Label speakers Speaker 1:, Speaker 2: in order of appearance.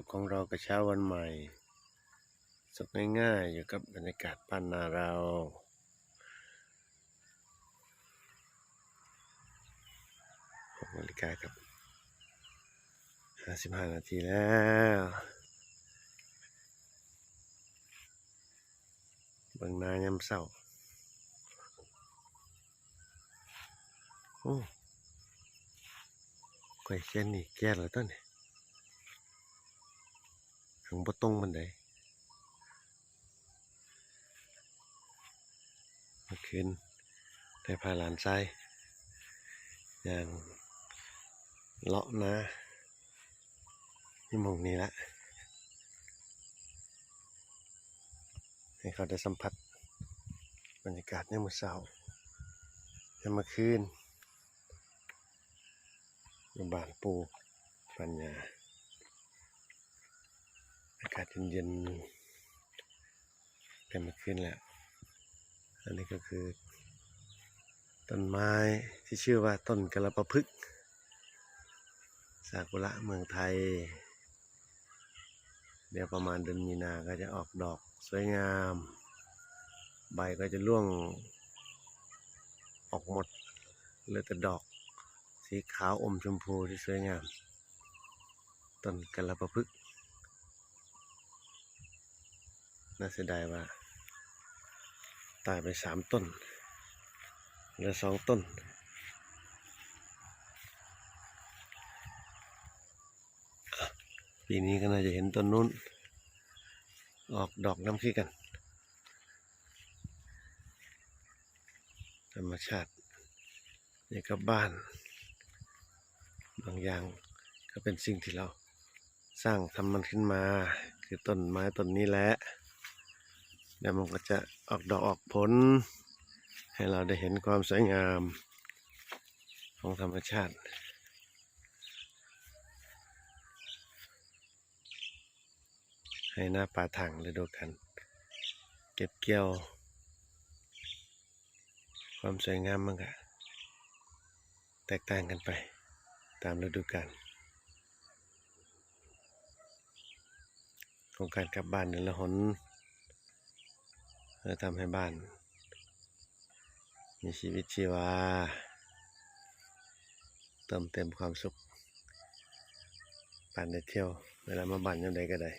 Speaker 1: สุขของเรากับเช้าวันใหม่ สุขง่ายๆ อยู่กับบรรยากาศบ้านนาเรา หกนาฬิกาครับห้าสิบห้านาทีแล้วเบิ่งนายามเศร้า โอ้ไข่เขียนนี่แก่แล้วต้นนี่ ถึงบ่ตรงมันไดเมื่อคืนได้พาหลานชายอย่างเลาะนะนี่มงนี้ละให้เขาได้สัมผัสบรรยากาศในมื้อเช้าในเมื่อคืนบ้านปูปัญญาากาศเย็นๆเป็นเมื่อคืนแล้ว อันนี้ก็คือ ต้นไม้ที่ชื่อว่าต้นกระปะพึกซากุระเมืองไทย เดี๋ยวประมาณเดือนมีนาก็จะออกดอกสวยงาม ใบก็จะร่วงออกหมดเหลือแต่ดอกสีขาวอมชมพูที่สวยงาม ต้นกระปะพึก น่าเสียดายว่า ตายไปสามต้นเหลือสองต้น ปีนี้ก็น่าจะเห็นต้นนู้น ออกดอกน้ำขี้กัน ธรรมชาตินี่ก็บ้าน บางอย่างก็เป็นสิ่งที่เราสร้างทำมันขึ้นมา คือต้นไม้ต้นนี้แหละ เดี๋ยวมันก็จะออกดอกออกผล ให้เราได้เห็นความสวยงามของธรรมชาติ ให้หน้าป่าถังฤดูกัน เก็บเกี่ยว ความสวยงามมันก็แตกต่างกันไปตามฤดูกาลของการกลับบ้านเดือนละหน พื่อทำให้บ้าน มีชีวิตชีวา เติมเต็มความสุขบ้านได้เที่ยว เวลามาบ้านยังไดก็ได้